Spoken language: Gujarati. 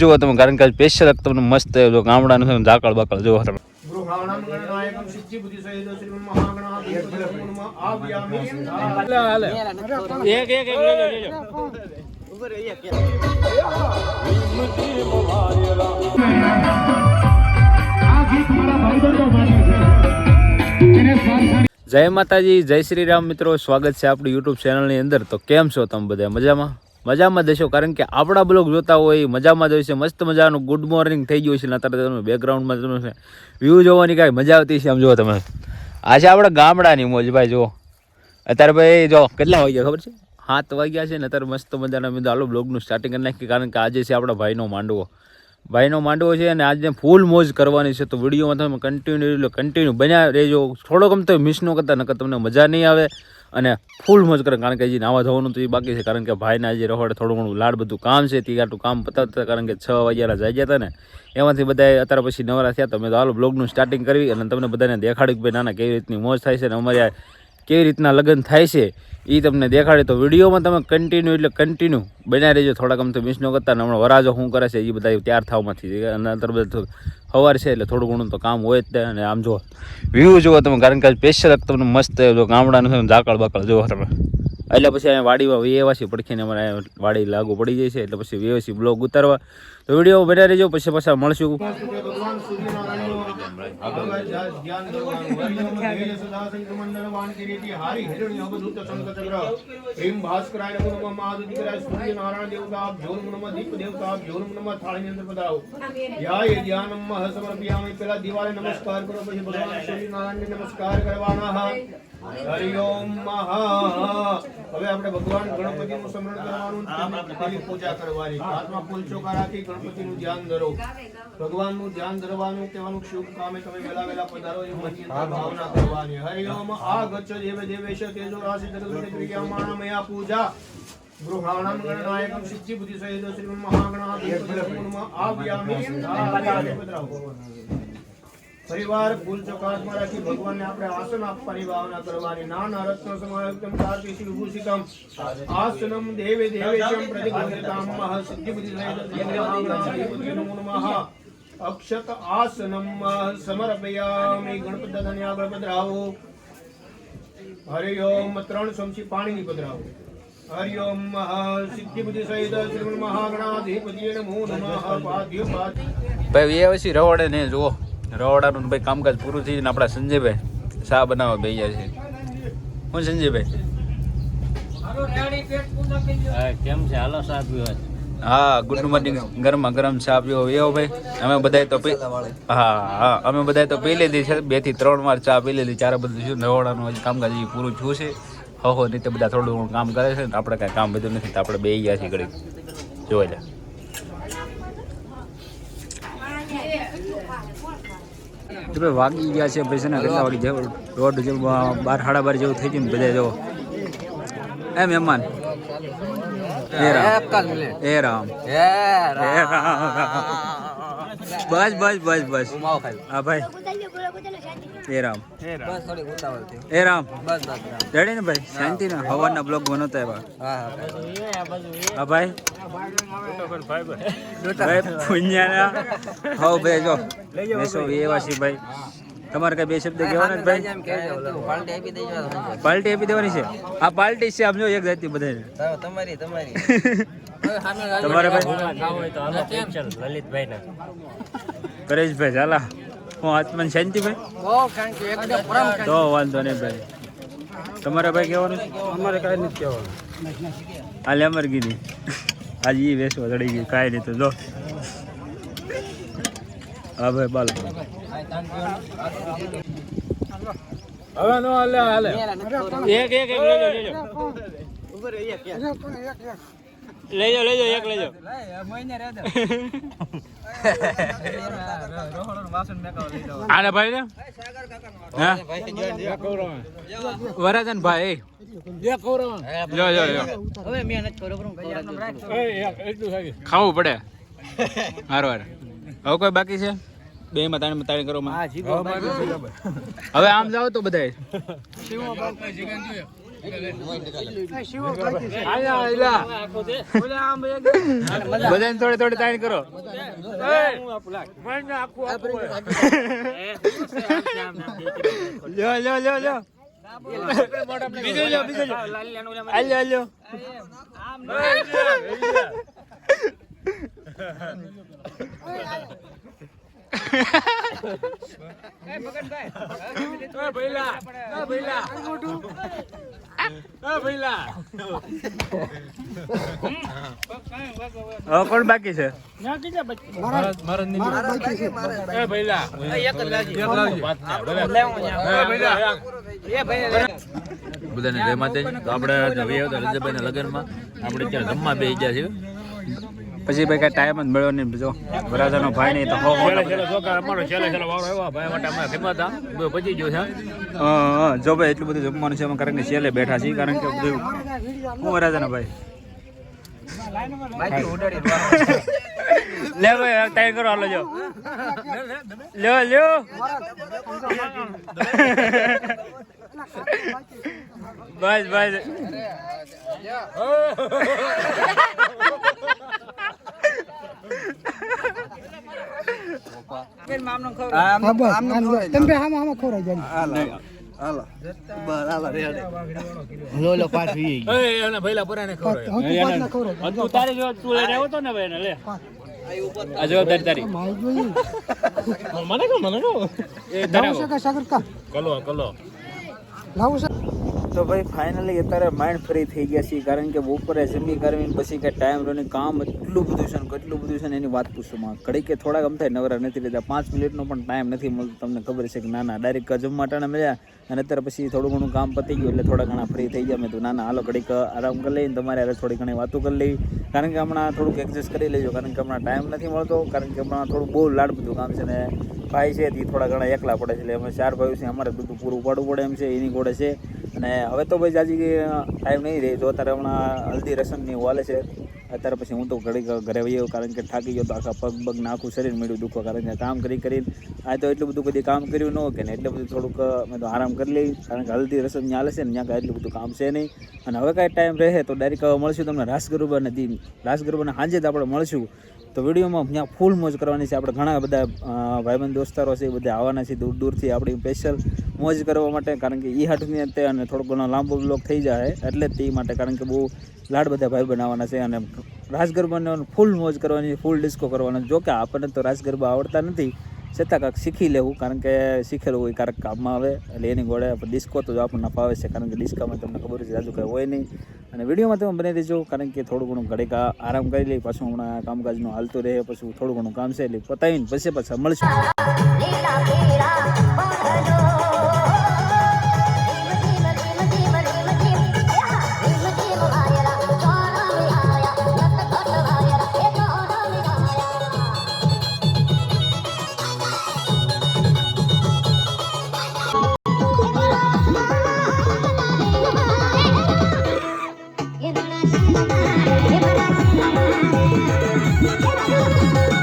જુઓ તમે કારણ કે સ્પેશિયલ તમને મસ્ત ગામડા ગામડાનું છે ઝાકળ બાકળ જુઓ તમે. જય માતાજી, જય શ્રી રામ મિત્રો, સ્વાગત છે આપણી યુટ્યુબ ચેનલની અંદર. તો કેમ છો તમે બધા? મજામાં? મજામાં દેશો કારણ કે આપણા બ્લોગ જોતા હોય, મજામાં જ હોય છે. મસ્ત મજાનું ગુડ મોર્નિંગ થઈ ગયું છે. ને અત્યારે તમે બેકગ્રાઉન્ડમાં તમે વ્યૂ જોવાની કાંઈ મજા આવતી છે આમ જુઓ તમે. આ છે આપણા ગામડાની મોજ ભાઈ, જુઓ. અત્યારે ભાઈ જો કેટલા વાગ્યા ખબર છે? સાત વાગ્યા છે ને, અત્યારે મસ્ત મજાના મેં હાલો બ્લોગનું સ્ટાર્ટિંગ કરી નાખીએ. કારણ કે આજે છે આપણા ભાઈનો માંડવો. ભાઈનો માંડવો છે અને આજે ફૂલ મોજ કરવાની છે. તો વિડીયોમાં તમે કન્ટિન્યુ કન્ટિન્યુ બન્યા રહેજો. થોડોક આમ તો મિસ ન કરતા, નકર તમને મજા નહીં આવે. અને ફૂલ મોજ કરે. કારણ કે હજી નાવા ધોવાનું તો એ બાકી છે. કારણ કે ભાઈના આજે રહોડે થોડું ઘણું લાડ બધું કામ છે, તે આટલું કામ પતાવતા કારણ કે છ વાગ્યાના જાય ગયા હતા ને. એમાંથી બધા અત્યારે પછી નવરા થયા. તમે તો હાલો બ્લોગનું સ્ટાર્ટિંગ કરવી અને તમને બધાને દેખાડ્યું કે ભાઈ નાના કેવી રીતની મોજ થાય છે અને અમારે કેવી રીતના લગ્ન થાય છે એ તમને દેખાડે તો વિડીયોમાં તમે કન્ટિન્યુ એટલે કન્ટિન્યુ બનાવી રહેજો. થોડાક આમ તો મિસ ન કરતા. હમણાં વરાજો શું કરે છે એ બધા તૈયાર થવામાંથી. અને અત્યારે બધું સવાર છે એટલે થોડું ઘણું તો કામ હોય જ અને આમ જો વ્યૂ જુઓ તમે કારણ કે સ્પેશિયલ તમને મસ્ત જો ગામડાનું છે ઝાકળ બાકળ જુઓ તમે. એટલે પછી અહીંયા વાડીમાં વેવાસી પડખીને અમારે વાડી લાગુ પડી જાય છે એટલે પછી વેવાસી બ્લોગ ઉતારવા. તો વીડિયો બનાવી રહેજો પછી પાછા મળશું. ભગવાન નમો નમઃ દેવતા નમઃ નમઃ થાળી અંદર પધારો યાય મહ સમર્પયામિ પેલા દિવાળે નમસ્કાર કરો પછી ભગવાન સૂર્યનારાયણને નમસ્કાર કરવાના હરિ ઓમ મહા. હવે આપણે ભગવાન ગણપતિ નું સ્મરણ કરવાનું પૂજા કરવાની. હાથમાં ફૂલ ચોખા રાખી ગણપતિનું ધ્યાન ધરો. ભગવાનનું ધ્યાન ધરવાનું કહેવાનું શુભ કામે તમે વેલા વેલા પધારો એ મનની ભાવના કરવાની હરિ ઓમ આ ગચ્છ દેવ દેવેશ તેજો રાશિ જગત ક્રિયામાણ મયા પૂજા. ગૃહાણામ ગણનાયકમ સિદ્ધિ બુદ્ધિ સહિત શ્રી મહાગણાધિપતિ નમઃ પરિવાર ફૂલ ચકાસમાં રાખી ભગવાનને આપણે આસન આપવાની ભાવના કરવાની. નાના રત્ન સમાયુક્તમ કાર્તિ શિવભૂષિતમ આસનમ દેવે દેવેશમ પ્રતિગૃહિતામ મહ સિદ્ધિ બુદ્ધિ સહિત નમો નમઃ અક્ષત આસનમ સમર્પયામિ ગણપત દાદાને આગળ પધરાવો હરિ ઓમ ત્રણ ચમચી પાણીની પધરાવો હરિ ઓમ સિદ્ધિ બુદ્ધિ સહિત શ્રી મહાગણાધિપતિ નમો નમઃ પાદ્ય ભાઈ પછી રવાડે ને જુઓ રવાડાનું ભાઈ કામકાજ પૂરું થઈ ને આપણા સંજયભાઈ શા બનાવવા બે છે। હું સંજયભાઈ? કેમ છે? હાલો સાહેબ પીવા હા ગુડ મોર્નિંગ. ગરમા. ગરમ ચા પીવો. એવો ભાઈ અમે બધાય તો પી હા હા અમે બધાય તો પી લીધી છે. બેથી ત્રણ વાર ચા પી લીધી. ચારે બધું શું રવાડાનું હજી કામકાજ પૂરું થયું છે. હો હો રીતે બધા થોડું ઘણું કામ કરે છે ને આપણે કાંઈ કામ બધું નથી. તો આપણે બે ગયા છીએ ઘડી જોવા જા. તો ભાઈ વાગી ગયા છે. ભાઈ છે ને કેટલા વાગી જેવું દોઢ જેવું બાર સાડા બાર જેવું થઈ ગયું ને બધા જો. એ મહેમાન. એ રામ. એ રામ. રામ. બસ બસ બસ બસ. હા ભાઈ. એ રામ. એ રામ. રેડી ને ભાઈ? શાંતિ ને હવાના બ્લોગ બનાવતા એવા. હા ભાઈ. ભાઈ. પુણ્યાના. હવ ભાઈ જો. બેસો એવા છે ભાઈ. તમારે કઈ બે શબ્દ કહેવાના ભાઈ પાર્ટી આપી દેવાની છે આ પાર્ટી છે આમ જો એક જાતિ બધા તમારી તમારી તમારે ભાઈ લલિતભાઈ ના પરેશભાઈ ચાલા હું આત્મન શાંતિભાઈ તો વાંધો નહીં ભાઈ તમારે ભાઈ કહેવાનું અમારે કાંઈ નથી કહેવાનું હાલે અમર કીધી આજે એ વેસવા ચડી ગયું કાંઈ નહીં તો જો હા ભાઈ બાલ હવે નો હાલે હાલે. એક એક એક લેજો લેજો. લેજો લેજો એક લેજો. આને ભાઈ ને? વરાજન ભાઈ જો જો જો હવે મેં નથી ખબર ખાવું પડે. હારો હાર. હવે કોઈ બાકી છે? બે માં તાણી તાણી કરો માં હવે આમ જાઓ તો બધાય. બધાને થોડે થોડે તાણ કરો. લ્યો લ્યો લ્યો લ્યો. બીજો લ્યો બીજો લ્યો. આલ્યો આલ્યો. હવે કોણ બાકી છે? બધાને જય માતાજી. તો આપણે રવિ આવતા લગ્નમાં. આપણે અત્યારે જમવા બે ગયા છીએ. પછી ભાઈ કઈ ટાઈમ જ મળ્યો નહીં બીજો વરાજાનો ભાઈ નહીં તો હો અમારો છેલ્લે છેલ્લો વારો આવ્યો ભાઈ માટે અમે ખેમા બધું પચી ગયું છે જો ભાઈ એટલું બધું જમવાનું છે અમે કારણ કે છેલ્લે બેઠા છીએ કારણ કે બધું હું વરાજાનો ભાઈ લે ભાઈ ટાઈમ કરો હાલો જો લ્યો લ્યો બસ બસ તું તારે જો તું લઈને આવ્યો તો ને ભાઈ લે. આ જવાબદારી તારી મને કહો મને એ. કલો કલો. તો ભાઈ ફાઇનલી અત્યારે માઇન્ડ ફ્રી થઈ ગયા છીએ, કારણ કે બપોરે જમી કરવી પછી કે ટાઈમ રહ્યો કામ, એટલું બધું છે ને, કેટલું બધું છે ને, એની વાત પૂછું માં ઘડી કે થોડાક અમ થાય, નવરા નથી લેતા પાંચ મિનિટનો પણ ટાઈમ નથી મળતો તમને ખબર છે કે ના ના ડાયરેક્ટ જમવા ટાણે મળ્યા અને અત્યારે પછી થોડું ઘણું કામ પતી ગયું એટલે થોડા ઘણા ફ્રી થઈ ગયા. મેં તો ના ના હાલો, ઘડીક આરામ કરી લઈને તમારે હારે થોડી ઘણી વાતો કરી લઈ કારણ કે હમણાં થોડુંક એડજસ્ટ કરી લેજો, કારણ કે હમણાં ટાઈમ નથી મળતો, કારણ કે હમણાં થોડું બહુ લાડ બધું કામ છે ને, ભાઈ છે, તે થોડા ઘણા એકલા પડે છે. એટલે અમે ચાર ભાઈઓ છે અમારે બધું પૂરું પાડવું પડે એમ છે, એની ઘોડે છે. અને હવે તો ભાઈ જાજી ટાઈમ નહીં રહે. તો અત્યારે હમણાં હલ્દી રસમની વાલે છે, અત્યારે પછી હું તો ઘડી ઘરે વહી કારણ કે થાકી ગયો તો આખા પગ પગ નાખું શરીર મેળ્યું દુખવા કારણ કે કામ કરી કરીને, આ તો એટલું બધું કદી કામ કર્યું ન કે ને, એટલે બધું થોડુંક મેં તો આરામ કરી લઈ, કારણ કે હલ્દી રસમ હાલે છે ને, ત્યાં કાંઈ એટલું બધું કામ છે નહીં. અને હવે કાંઈ ટાઈમ રહે તો ડાયરેક્ટ મળશું તમને રાસ ગરબાને દિન રાસ ગરબાને સાંજે જ આપણે મળશું. તો વિડીયોમાં ત્યાં ફૂલ મોજ કરવાની છે. આપણે ઘણા બધા ભાઈબંધ, દોસ્તારો છે એ બધા આવવાના છે દૂર દૂરથી આપણી સ્પેશિયલ મોજ કરવા માટે, કારણ કે એ હાટની અંતે અને થોડો ઘણો લાંબો બ્લોક થઈ જાય, એટલે તે માટે કારણ કે બહુ લાડ બધા ભાઈ બનાવવાના છે અને રાસ ગરબાને ફૂલ મોજ કરવાની ફૂલ ડિસ્કો કરવાનો. જો કે આપણને તો રાસ ગરબા આવડતા નથી, છતાં કાંક શીખી લેવું, કારણ કે શીખેલું હોય ક્યારેક કામમાં આવે, એટલે એની ગોળે ડિસ્કો તો આપણને ફાવે છે, કારણ કે ડિસ્કામાં તમને ખબર છે રાજુ કાંઈ હોય નહીં. અને વિડીયોમાં તમે બની દેજો કારણ કે થોડું ઘણું ઘડીક આરામ કરી લઈ, પાછું હમણાં કામકાજનું હાલતું રહે, પછી થોડું ઘણું કામ છે, એટલે પતાવીને પછી પાછા મળશું. Thank you.